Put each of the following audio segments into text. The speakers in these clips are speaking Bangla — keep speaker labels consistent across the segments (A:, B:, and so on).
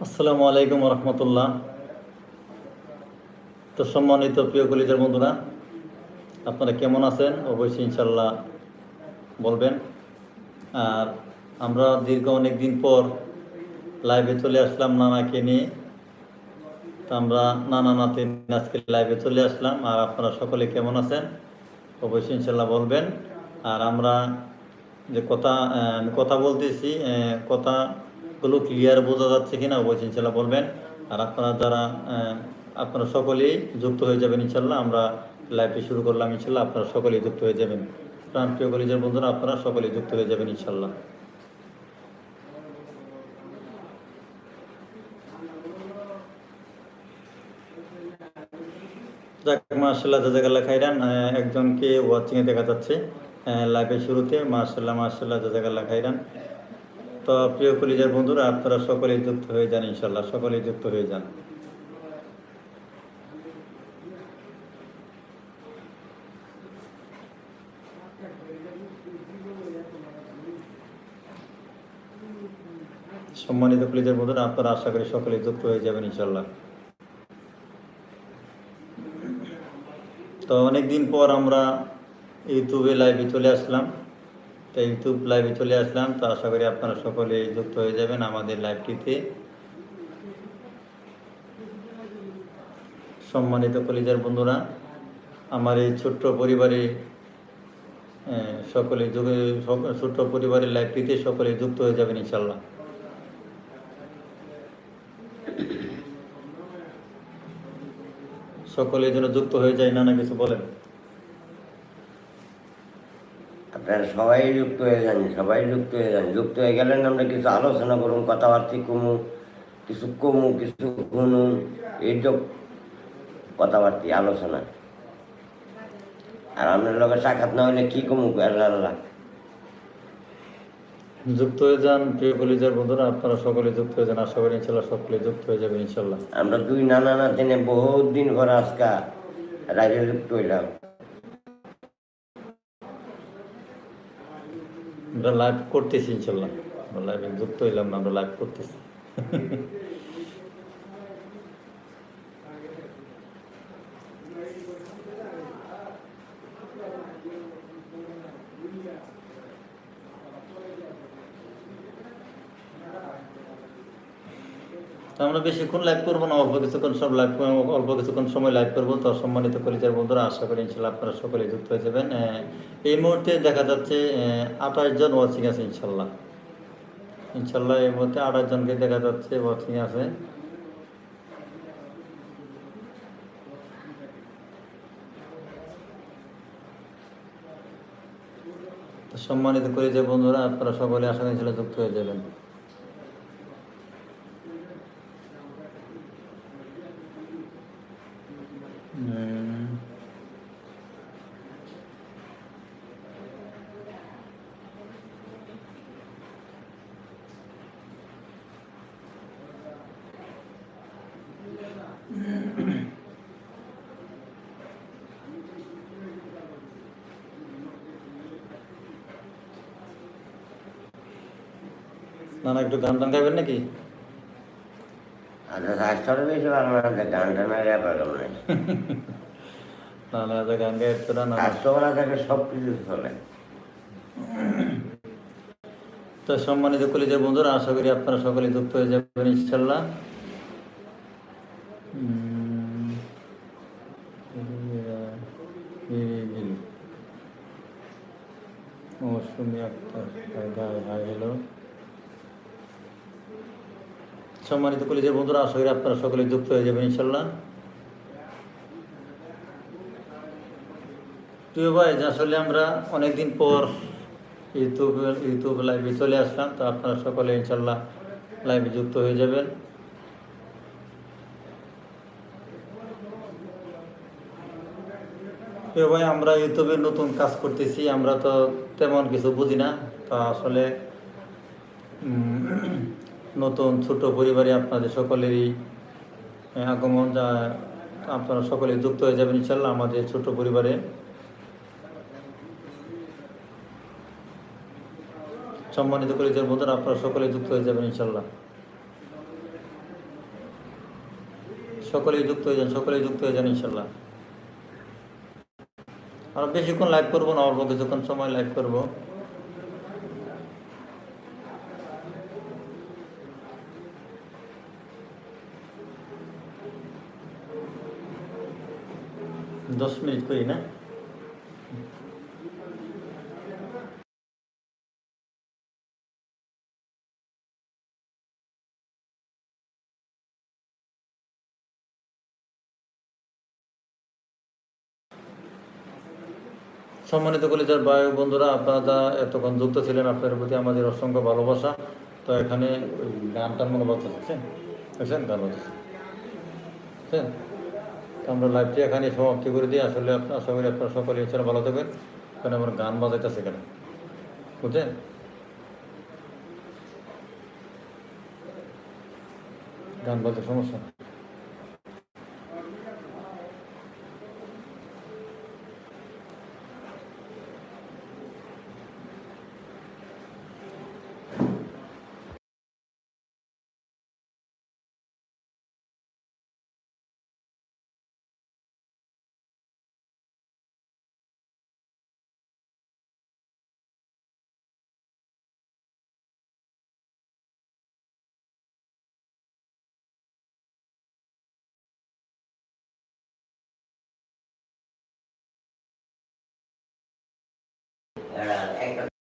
A: আসসালামু আলাইকুম রহমতুল্লাহ। তো সম্মানিত প্রিয় কলিজার বন্ধুরা আপনারা কেমন আছেন? অবশ্যই ইনশাল্লাহ বলবেন। আর আমরা দীর্ঘ অনেক দিন পর লাইভে চলে আসলাম নানাকে নিয়ে। তো আমরা নানা নাতি আজকে লাইভে চলে আসলাম। আর আপনারা সকলে কেমন আছেন? অবশ্যই ইনশাল্লাহ বলবেন। আর আমরা যে কথা কথা বলতেছি আহ, কথাগুলো ক্লিয়ার বোঝা যাচ্ছে কিনা অবশ্যই ইনশাল্লাহ বলবেন। আর আপনারা যারা আপনারা সকলেই যুক্ত হয়ে যাবেন ইনশাল্লাহ আমরা লাইভটি শুরু করলাম ইনশাল্লাহ আপনারা সকলেই যুক্ত হয়ে যাবেন। প্রাণ প্রিয় কলেজের বন্ধুরা, আপনারা সকলেই যুক্ত হয়ে যাবেন ইনশাল্লাহ যাক মার্শাল্লাহ জাজাকাল্লাহ খাইরান একজনকে ওয়াচিংয়ে দেখা যাচ্ছে লাইভের শুরুতে। মার্শাল্লাহ মার্শাল্লাহ জাজাকাল্লাহ খাইরান। তো প্রিয় কলিজার বন্ধুরা, আপনারা সকলেই যুক্ত হয়ে যান ইনশাল্লাহ সকলেই যুক্ত হয়ে যান। সম্মানিত কলিজার বন্ধুরা, আপনারা আশা করি সকলেই যুক্ত হয়ে যাবেন ইনশাল্লাহ তো অনেকদিন পর আমরা ইউটিউবে লাইভে চলে আসলাম। তো ইউটিউব লাইভে চলে আসলাম। তো আশা করি আপনারা সকলে যুক্ত হয়ে যাবেন আমাদের লাইভটিতে। সম্মানিত কলিজার বন্ধুরা, আমার এই ছোট্ট পরিবারে সকলে ছোট্ট পরিবারের লাইভটিতে সকলে যুক্ত হয়ে যাবেন ইনশাল্লাহ সকলে যেন যুক্ত হয়ে যায় নানা কিছু বলেন।
B: আপনারা সবাই যুক্ত হয়ে যান সবাই যুক্ত হয়ে যান। যুক্ত হয়ে গেলেন আমরা কিছু আলোচনা করুন কথাবার্তা কমু কিছু কমু কিছু শুনুন এইসব কথাবার্তা আলোচনা। আর আপনার লগে সাক্ষাৎ না হলে কি কমু আল্লাহ
A: যুক্ত হয়ে যান প্রিয় কলিজার বন্ধুরা আপনারা সকলে যুক্ত হয়ে যান আশা করি ইনশাল্লাহ সকলে যুক্ত হয়ে যাবেন ইনশাল্লাহ।
B: আমরা দুই নানা নাতিনে বহুত দিন পরে আজকা রাগে যুক্ত হইলাম।
A: আমরা লাইভ করতেছি ইনশাল্লাহ। আমরা লাইভে যুক্ত হইলাম আমরা লাইভ করতেছি। আমরা বেশিক্ষণ লাইভ করব না, অল্প কিছুক্ষণ সব লাইভ অল্প কিছুক্ষণ সময় লাইভ করব। তো সম্মানিত কলিজার বন্ধুরা, আশা করি ইনশাল্লাহ আপনারা সকলে যুক্ত হয়ে যাবেন। এই মুহূর্তে দেখা যাচ্ছে আঠাশ জন ওয়াচিং আছে ইনশাল্লাহ। ইনশাল্লাহ এই মুহূর্তে আঠাশ জনকে দেখা যাচ্ছে ওয়াচিং আছে। সম্মানিত কলিজার বন্ধুরা, আপনারা সকলে আশা করি যুক্ত হয়ে যাবেন। না না একটু গান টান গাইবেন নাকি?
B: আচ্ছা স্বাস্থ্যটা বেশি ভালো না গান টান আর পারলাম না
A: না না যে গান গাইতে না না
B: স্বাস্থ্য ভালো সব কিছু চলে
A: তো সম্মানিত কলেজের বন্ধুরা আশা করি আপনারা সকলে যুক্ত হয়ে যাবেন ইনশাল্লাহ। মৌসুমী আক্তার হাই হ্যালো সম্মানিত কলেজের বন্ধুরা, আশা করি আপনারা সকলে যুক্ত হয়ে যাবেন ইনশাল্লাহ প্রিয় ভাই, আসলে আমরা অনেকদিন পর ইউটিউব ইউটিউব লাইভে চলে আসলাম, তো আপনারা সকলে ইনশাল্লাহ লাইভে যুক্ত হয়ে যাবেন। ভাই, আমরা ইউটিউবে নতুন কাজ করতেছি, আমরা তো তেমন কিছু বুঝি না। তা আসলে নতুন ছোট পরিবারে আপনাদের সকলেরই আগমন যা, আপনারা সকলে যুক্ত হয়ে যাবেন ইনশাল্লাহ আমাদের ছোট পরিবারে। সম্মানিত কলেজের বন্ধুরা, আপনারা সকলে যুক্ত হয়ে যাবেন ইনশাল্লাহ। সকলেই যুক্ত হয়ে যান, সকলেই যুক্ত হয়ে যান ইনশাল্লাহ। আর বেশিক্ষণ লাইভ করব না অল্প কিছুক্ষণ সময় লাইভ করব দশ মিনিট করি না সম্মানিত কলিজার বায়ু বন্ধুরা, আপনারা এতক্ষণ যুক্ত ছিলেন আপনাদের প্রতি আমাদের অসংখ্য ভালোবাসা। তো এখানে ওই গানটার মনে বাচ্চা বুঝছেন? গান তো আমরা লাইভটি এখানে সমাপ্তি করে দিই। আসলে আপনার আশা করি আপনারা সকলে এছাড়া ভালো থাকবেন। কারণ আমার গান বাজাইতেছে কেন বুঝছেন? গান বাজার সমস্যা? là em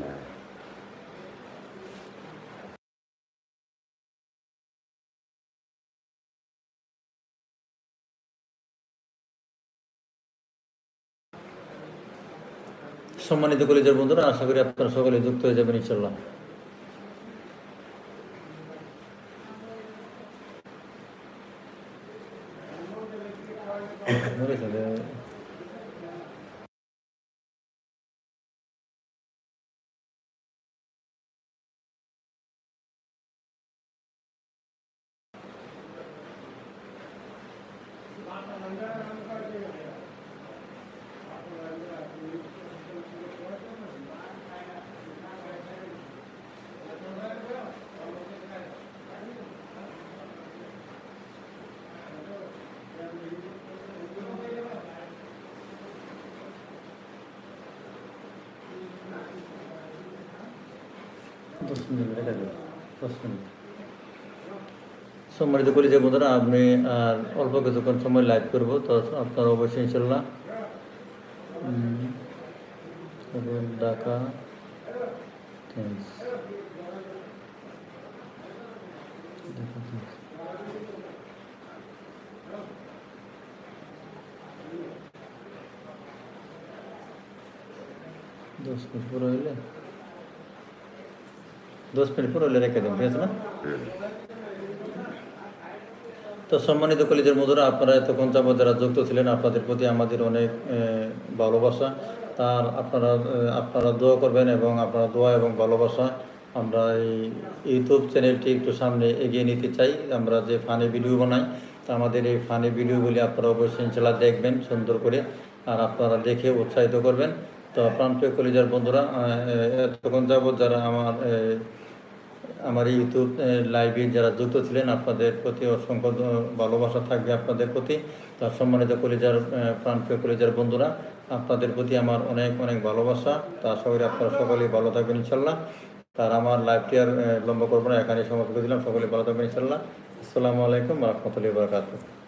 A: না সম্মানিত কলেজের বন্ধুরা আশা করি আপনারা সকলে যুক্ত হয়ে যাবেন ইনশাল্লাহ মরে যাবে। দশ মিনিট রেখে দেবো দশ মিনিট সম্মানিত কলেজের বন্ধুরা, আপনি আর অল্প কিছুক্ষণ সময় লাইভ করব, তো আপনারা অবশ্যই ইনশাল্লাহ ঢাকা থ্যাংকস দশ মিনিট পুরো হইলে? দশ মিনিট পুরো হলে রেখে দেবেন ঠিক আছে না? তো সম্মানিত কলেজের মধুরা, আপনারা এতক্ষণ যাবত যারা যুক্ত ছিলেন, আপনাদের প্রতি আমাদের অনেক ভালোবাসা। তার আপনারা আপনারা দোয়া করবেন এবং আপনারা দোয়া এবং ভালোবাসা আমরা এই ইউটিউব চ্যানেলটি একটু সামনে এগিয়ে নিতে চাই। আমরা যে ফানি ভিডিও বানাই, তা আমাদের এই ফানি ভিডিওগুলি আপনারা অবশ্যই ইনশাল্লাহ দেখবেন সুন্দর করে, আর আপনারা দেখে উৎসাহিত করবেন। তো প্রান্তীয় কলেজের বন্ধুরা এতক্ষণ যাবত যারা আমার আমার ইউটিউব লাইভে যারা যুক্ত ছিলেন, আপনাদের প্রতি অসংখ্য ভালোবাসা থাকবে আপনাদের প্রতি। তার সম্মানিত কলেজার প্রাণপ্রিয় কলেজার বন্ধুরা, আপনাদের প্রতি আমার অনেক অনেক ভালোবাসা। তার করি আপনারা সকলেই ভালো থাকবেন ইনশাল্লাহ তার আমার লাইভটি আর লম্বা করব না এখানে সমাপ্ত করে দিলাম। ভালো থাকবেন ইনশাল্লাহ আসসালামু আলাইকুম রহমতুল্লাহ